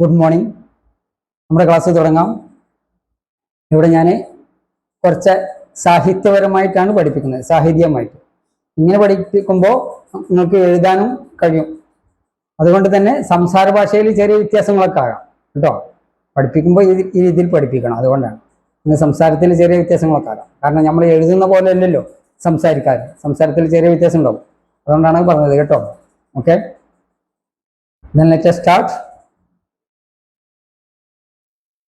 Good morning നമ്മുടെ class തുടങ്ങാം. ഇവിടെ ഞാൻ കുറച്ച് സാഹിത്യപരമായിട്ടാണ് പഠിപ്പിക്കുന്നത്. സാഹിത്യമായിട്ട്. ഇങ്ങനെ പഠിപ്പിക്കുമ്പോൾ നിങ്ങൾക്ക് എഴുതാനും കഴിയും. അതുകൊണ്ട് തന്നെ സംസാര ഭാഷയിൽ ചെറിയ വ്യത്യാസങ്ങളൊക്കെ ആകാം. കേട്ടോ? പഠിപ്പിക്കുമ്പോൾ ഈ രീതിയിൽ പഠിപ്പിക്കണം. അതുകൊണ്ടാണ്. ഇന്ന് സംസാരത്തിൽ ചെറിയ വ്യത്യാസങ്ങളൊക്കെ ആകാം. കാരണം നമ്മൾ എഴുതുന്ന പോലെ അല്ലല്ലോ സംസാരിക്കാൻ സംസാരത്തിൽ ചെറിയ വ്യത്യാസം ഉണ്ടാവും. അതുകൊണ്ടാണ് പറഞ്ഞത്. കേട്ടോ? ഓക്കെ സ്റ്റാർട്ട്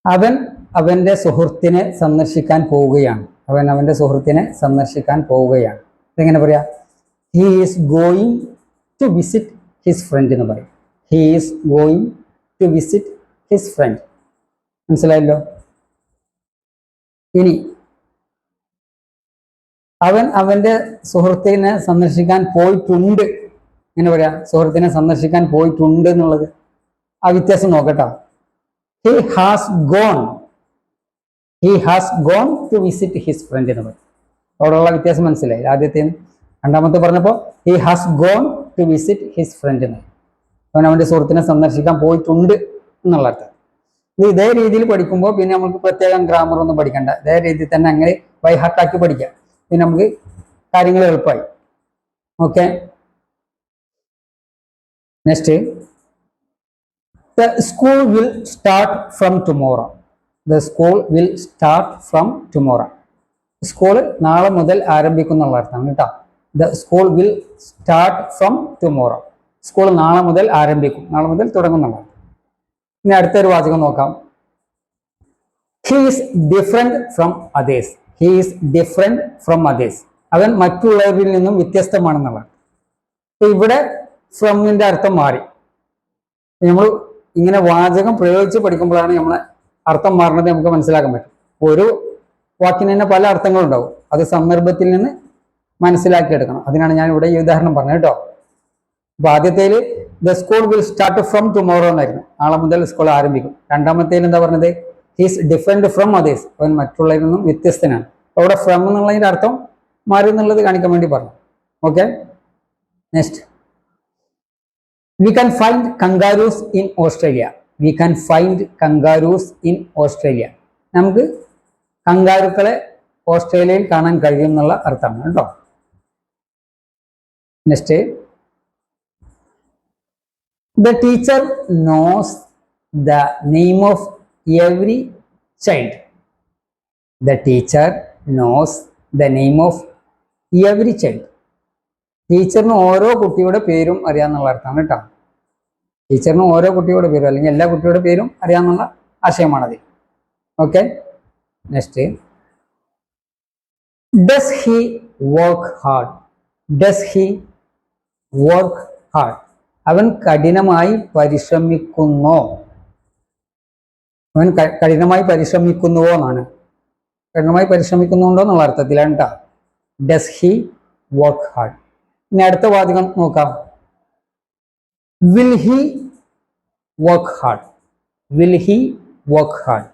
അവൻ അവന്റെ സുഹൃത്തിനെ സന്ദർശിക്കാൻ പോവുകയാണ്. അവൻ അവന്റെ സുഹൃത്തിനെ സന്ദർശിക്കാൻ പോവുകയാണ്. ഇതെങ്ങനെ പറയാ? He is going to visit his friend എന്ന് പറയും. He is going to visit his friend മനസ്സിലായല്ലോ? ഇനി അവൻ അവന്റെ സുഹൃത്തിനെ സന്ദർശിക്കാൻ പോയിട്ടുണ്ട്. എങ്ങനെ പറയാ? സുഹൃത്തിനെ സന്ദർശിക്കാൻ പോയിട്ടുണ്ട് എന്നുള്ളത്. ആ വ്യത്യാസം നോക്കട്ടോ. He has gone he has gone to visit his friend എന്ന് പറയും. അവിടെയുള്ള വ്യത്യാസം മനസ്സിലായി. ആദ്യത്തെ രണ്ടാമത്തെ പറഞ്ഞപ്പോൾ he has gone to visit his friend എന്ന് അവൻ അവന്റെ സുഹൃത്തിനെ സന്ദർശിക്കാൻ പോയിട്ടുണ്ട് എന്നുള്ള അർത്ഥം. ഇത് ഇതേ രീതിയിൽ പഠിക്കുമ്പോൾ പിന്നെ നമുക്ക് പ്രത്യേകം ഗ്രാമർ ഒന്നും പഠിക്കണ്ട. ഇതേ രീതിയിൽ തന്നെ അങ്ങനെ വൈഹാട്ടാക്കി പഠിക്കാം. പിന്നെ നമുക്ക് കാര്യങ്ങൾ എളുപ്പമായി. Okay next the school will start from tomorrow the school will start from tomorrow school നാളെ മുതൽ ആരംഭിക്കുന്നുള്ള അർത്ഥമാണ് കേട്ടോ. The school will start from tomorrow school നാളെ മുതൽ ആരംഭിക്കും. നാളെ മുതൽ തുടങ്ങുന്നുള്ള ഇനി അടുത്തൊരു വാചകം നോക്കാം. He is different from others he is different from others അവൻ മറ്റുള്ളവരിൽ നിന്നും വ്യത്യസ്തമാണെന്നുള്ളത് ഇവിടെ ഫ്രമിന്റെ അർത്ഥം മാറി. നമ്മൾ ഇങ്ങനെ വാചകം പ്രയോഗിച്ച് പഠിക്കുമ്പോഴാണ് നമ്മളെ അർത്ഥം മാറുന്നത് നമുക്ക് മനസ്സിലാക്കാൻ പറ്റും. ഒരു വാക്കിന് തന്നെ പല അർത്ഥങ്ങളുണ്ടാവും. അത് സന്ദർഭത്തിൽ നിന്ന് മനസ്സിലാക്കിയെടുക്കണം. അതിനാണ് ഞാൻ ഇവിടെ ഈ ഉദാഹരണം പറഞ്ഞത് കേട്ടോ. അപ്പൊ ആദ്യത്തേൽ the school will start from tomorrow എന്നായിരുന്നു. നാളെ മുതൽ സ്കൂൾ ആരംഭിക്കും. രണ്ടാമത്തേൽ എന്താ പറഞ്ഞത്? ഹീസ് ഡിഫറെന്റ് ഫ്രം അതേഴ്സ് അവൻ മറ്റുള്ളവരിൽ നിന്നും വ്യത്യസ്തനാണ്. അവിടെ ഫ്രം എന്നുള്ളതിന്റെ അർത്ഥം മാറി എന്നുള്ളത് കാണിക്കാൻ വേണ്ടി പറഞ്ഞു. Okay next we can find kangaroos in Australia we can find kangaroos in Australia നമുക്ക് കങ്കാരുക്കളെ ഓസ്ട്രേലിയയിൽ കാണാൻ കഴിയും എന്നുള്ള അർത്ഥമാണ് കേട്ടോ. Next the teacher knows the name of every child the teacher knows the name of every child ടീച്ചറിന് ഓരോ കുട്ടിയുടെ പേരും അറിയാന്നുള്ള അർത്ഥമാണ് കേട്ടോ. ടീച്ചറിന് ഓരോ കുട്ടിയുടെ പേരും അല്ലെങ്കിൽ എല്ലാ കുട്ടിയുടെ പേരും അറിയാന്നുള്ള ആശയമാണത്. Okay? Next does he work hard does he work hard അവൻ കഠിനമായി പരിശ്രമിക്കുന്നോ? അവൻ കഠിനമായി പരിശ്രമിക്കുന്നുവോ എന്നാണ്. കഠിനമായി പരിശ്രമിക്കുന്നുണ്ടോ എന്നുള്ള അർത്ഥത്തിലാണ് കേട്ടോ. ഡസ് ഹി വർക്ക് ഹാർഡ് ഇനി അടുത്ത വാചകം നോക്കാം. Will he work hard will he work hard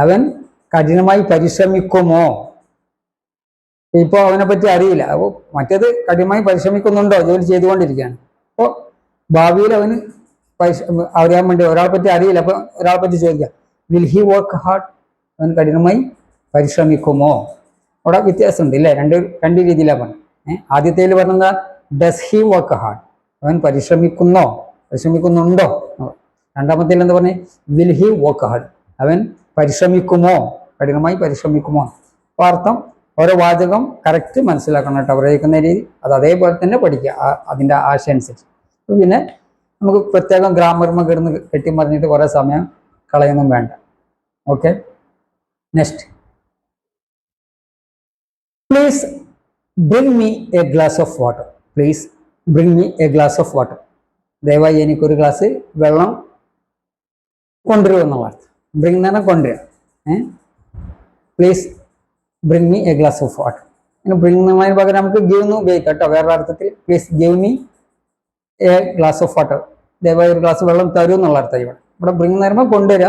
അവൻ കഠിനമായി പരിശ്രമിക്കുമോ? ഇപ്പൊ അവനെ പറ്റി അറിയില്ല. അപ്പോൾ മറ്റേത് കഠിനമായി പരിശ്രമിക്കുന്നുണ്ടോ? ജോലി ചെയ്തുകൊണ്ടിരിക്കുകയാണ്. അപ്പോൾ ഭാവിയിൽ അവന് അറിയാൻ വേണ്ടി ഒരാളെ പറ്റി അറിയില്ല. അപ്പോൾ ഒരാളെ പറ്റി ചോദിക്കാം. വിൽ ഹി വർക്ക് ഹാർഡ് അവൻ കഠിനമായി പരിശ്രമിക്കുമോ? അവിടെ വ്യത്യാസമുണ്ട് ഇല്ലേ? രണ്ട് രണ്ട് രീതിയിലാണ് പറഞ്ഞത്. ആദ്യത്തേൽ പറഞ്ഞത് ഡസ് ഹി വർക്ക് ഹാർഡ് അവൻ പരിശ്രമിക്കുന്നോ? പരിശ്രമിക്കുന്നുണ്ടോ? രണ്ടാമത്തേൽ എന്താ പറഞ്ഞേ? വിൽ ഹി വർക്ക് ഹാർഡ് അവൻ പരിശ്രമിക്കുമോ? കഠിനമായി പരിശ്രമിക്കുമോ? അപ്പൊ അർത്ഥം ഓരോ വാചകം കറക്റ്റ് മനസ്സിലാക്കണം കേട്ടോ. പ്രയോഗിക്കുന്ന രീതി. അത് അതേപോലെ തന്നെ പഠിക്കുക. അതിന്റെ ആശയം അനുസരിച്ച്. പിന്നെ നമുക്ക് പ്രത്യേകം ഗ്രാമർമ കിടന്ന് കെട്ടി മറിഞ്ഞിട്ട് കുറേ സമയം കളയൊന്നും വേണ്ട. Okay next please bring me a glass of water please bring me a glass of water ദയവായി എനിക്കൊരു ഗ്ലാസ് വെള്ളം കൊണ്ടുവരുമെന്നുള്ള അർത്ഥം ബ്രിങ് എന്ന് പറഞ്ഞാൽ കൊണ്ടുവരിക ഏ? Please bring me a glass of water ഇങ്ങനെ ബ്രിങ് എന്നുള്ളതിന് പകരം നമുക്ക് ഗിവ് എന്ന് ഉപയോഗിക്കാം കേട്ടോ. വേറെ അർത്ഥത്തിൽ please give me a glass of water ദയവായി ഒരു ഗ്ലാസ് വെള്ളം തരൂ എന്നുള്ള അർത്ഥം ഇവിടെ. ഇവിടെ ബ്രിങ് എന്ന് പറയുമ്പോൾ കൊണ്ടുവരിക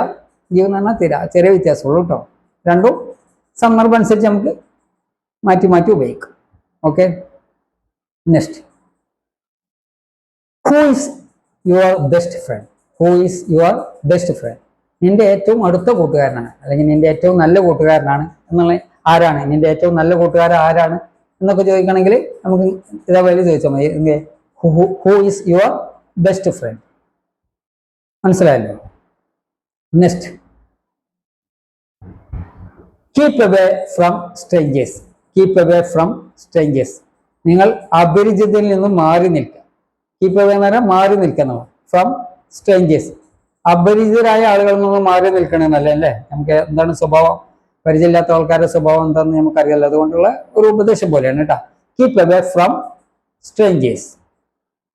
ഗിവ് എന്ന് പറഞ്ഞാൽ തരിക ചെറിയ വ്യത്യാസമുള്ളൂ കേട്ടോ. രണ്ടും സന്ദർഭം അനുസരിച്ച് നമുക്ക് മാറ്റി മാറ്റി ഉപയോഗിക്കാം. Okay next who is your best friend who is your best friend നിന്റെ ഏറ്റവും അടുത്ത കൂട്ടുകാരനാണ് അല്ലെങ്കിൽ നിന്റെ ഏറ്റവും നല്ല കൂട്ടുകാരനാണ് എന്നുള്ള ആരാണ്? നിന്റെ ഏറ്റവും നല്ല കൂട്ടുകാരൻ ആരാണ് എന്നൊക്കെ ചോദിക്കണമെങ്കിൽ നമുക്ക് ഇതേപോലെ ചോദിച്ചാൽ മതി. Who is your best friend മനസ്സിലായല്ലോ? Next keep away from strangers keep away from strangers നിങ്ങൾ അപരിചിതയിൽ നിന്നും മാറി നിൽക്കുക. കീപ്പ് അവേ മാറി നിൽക്കുന്നവർ. ഫ്രം സ്ട്രേഞ്ചേഴ്സ് അപരിചിതരായ ആളുകളിൽ നിന്നും മാറി നിൽക്കണമെന്നല്ല അല്ലേ? നമുക്ക് എന്താണ് സ്വഭാവം? പരിചയമില്ലാത്ത ആൾക്കാരുടെ സ്വഭാവം എന്താണെന്ന് നമുക്കറിയാലോ. അതുകൊണ്ടുള്ള ഒരു ഉപദേശം പോലെയാണ് കേട്ടോ. കീപ്പ് അവേ ഫ്രം സ്ട്രേഞ്ചേഴ്സ്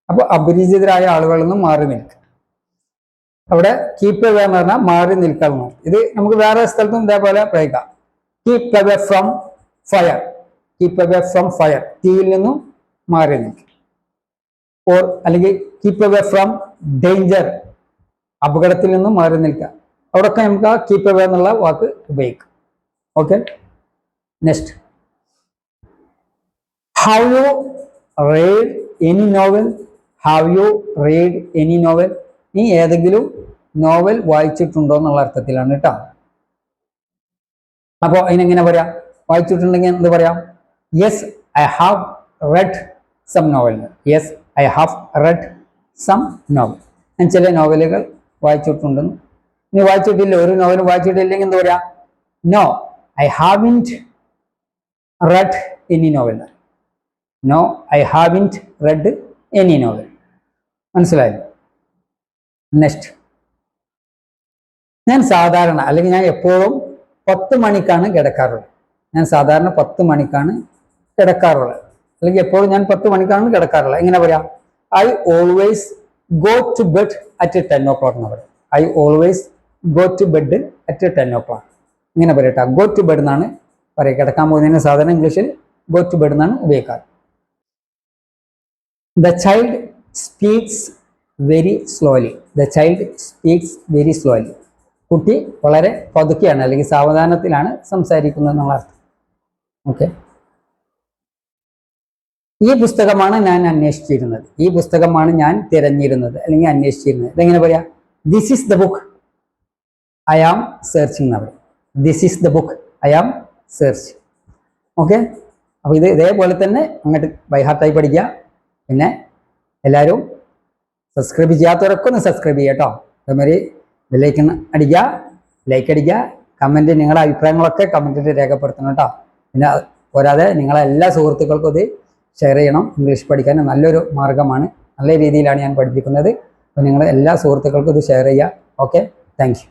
അപ്പോൾ അപരിചിതരായ ആളുകളിൽ നിന്നും മാറി നിൽക്കുക. അവിടെ കീപ്പ് അവേ എന്ന് പറഞ്ഞാൽ മാറി നിൽക്കുക ഇത് നമുക്ക് വേറെ സ്ഥലത്തും ഇതേപോലെ പ്രയോഗിക്കാം. Keep away from fire keep away from fire തീയിൽ നിന്നും മാറി നിൽക്കും. ഓർ അല്ലെങ്കിൽ കീപ്പ് അവേ ഫ്രം ഡേഞ്ചർ അപകടത്തിൽ നിന്നും മാറി നിൽക്കുക. അവിടെയൊക്കെ നമുക്ക് ആ കീപ്പ് അവേ എന്നുള്ള വാക്ക് ഉപയോഗിക്കാം. Okay next have you read any novel have you read any novel നീ ഏതെങ്കിലും നോവൽ വായിച്ചിട്ടുണ്ടോ എന്നുള്ള അർത്ഥത്തിലാണ് കേട്ടോ അപ്പോൾ അതിനെങ്ങനെ പറയാം? വായിച്ചിട്ടുണ്ടെങ്കിൽ എന്ത് പറയാം? Yes I have read some novel yes I have read some novel ഞാൻ ചില നോവലുകൾ വായിച്ചിട്ടുണ്ടെന്ന്. നീ വായിച്ചിട്ടില്ല? ഒരു നോവൽ വായിച്ചിട്ടില്ലെങ്കിൽ എന്താ പറയാ? No I haven't read any novel no I haven't read any novel മനസ്സിലായോ നെക്സ്റ്റ് ഞാൻ സാധാരണ അല്ലെങ്കിൽ ഞാൻ എപ്പോഴും പത്ത് മണിക്കാണ് കിടക്കാറുള്ളത്. ഞാൻ സാധാരണ പത്ത് മണിക്കാണ് കിടക്കാറുള്ളത്. അല്ലെങ്കിൽ എപ്പോഴും ഞാൻ പത്ത് മണിക്കാണ് കിടക്കാറുള്ളത്. എങ്ങനെ പറയാം I always go to bed at ten o'clock എന്ന് പറയാം. I always go to bed at ten o'clock ഇങ്ങനെ പറയട്ടെ ഗോ ടു ബെഡ് എന്നാണ് പറയുക കിടക്കാൻ പോകുന്നതിന് സാധാരണ ഇംഗ്ലീഷിൽ ഗോ ടു ബെഡ് എന്നാണ് ഉപയോഗിക്കാറ്. The child speaks very slowly the child speaks very slowly കുട്ടി വളരെ പതുക്കെയാണ് അല്ലെങ്കിൽ സാവധാനത്തിലാണ് സംസാരിക്കുന്നത് എന്നുള്ള അർത്ഥം. ഓക്കെ ഈ പുസ്തകമാണ് ഞാൻ അന്വേഷിച്ചിരുന്നത്. ഈ പുസ്തകമാണ് ഞാൻ തിരഞ്ഞിരുന്നത് അല്ലെങ്കിൽ അന്വേഷിച്ചിരുന്നത്. ഇതെങ്ങനെ പറയാ? This is the book I am searching എന്ന് this is the book I am search okay അപ്പോൾ ഇത് ഇതേപോലെ തന്നെ അങ്ങോട്ട് ബൈഹാർട്ടായി പഠിക്കുക. പിന്നെ എല്ലാവരും സബ്സ്ക്രൈബ് ചെയ്യാത്തവരൊക്കെ ഒന്ന് സബ്സ്ക്രൈബ് ചെയ്യുക കേട്ടോ. അതേമാതിരി ബെല്ലൈക്കൺ അടിക്കുക ലൈക്ക് അടിക്കുക കമന്റ് നിങ്ങളുടെ അഭിപ്രായങ്ങളൊക്കെ കമന്റിൽ രേഖപ്പെടുത്തണം കേട്ടോ. പിന്നെ പോരാതെ നിങ്ങളെ എല്ലാ സുഹൃത്തുക്കൾക്കും ഇത് ഷെയർ ചെയ്യണം. ഇംഗ്ലീഷ് പഠിക്കാൻ നല്ലൊരു മാർഗമാണ് നല്ല രീതിയിലാണ് ഞാൻ പഠിപ്പിക്കുന്നത്. അപ്പോൾ നിങ്ങൾ എല്ലാ സുഹൃത്തുക്കൾക്കും ഇത് ഷെയർ ചെയ്യുക ഓക്കെ താങ്ക്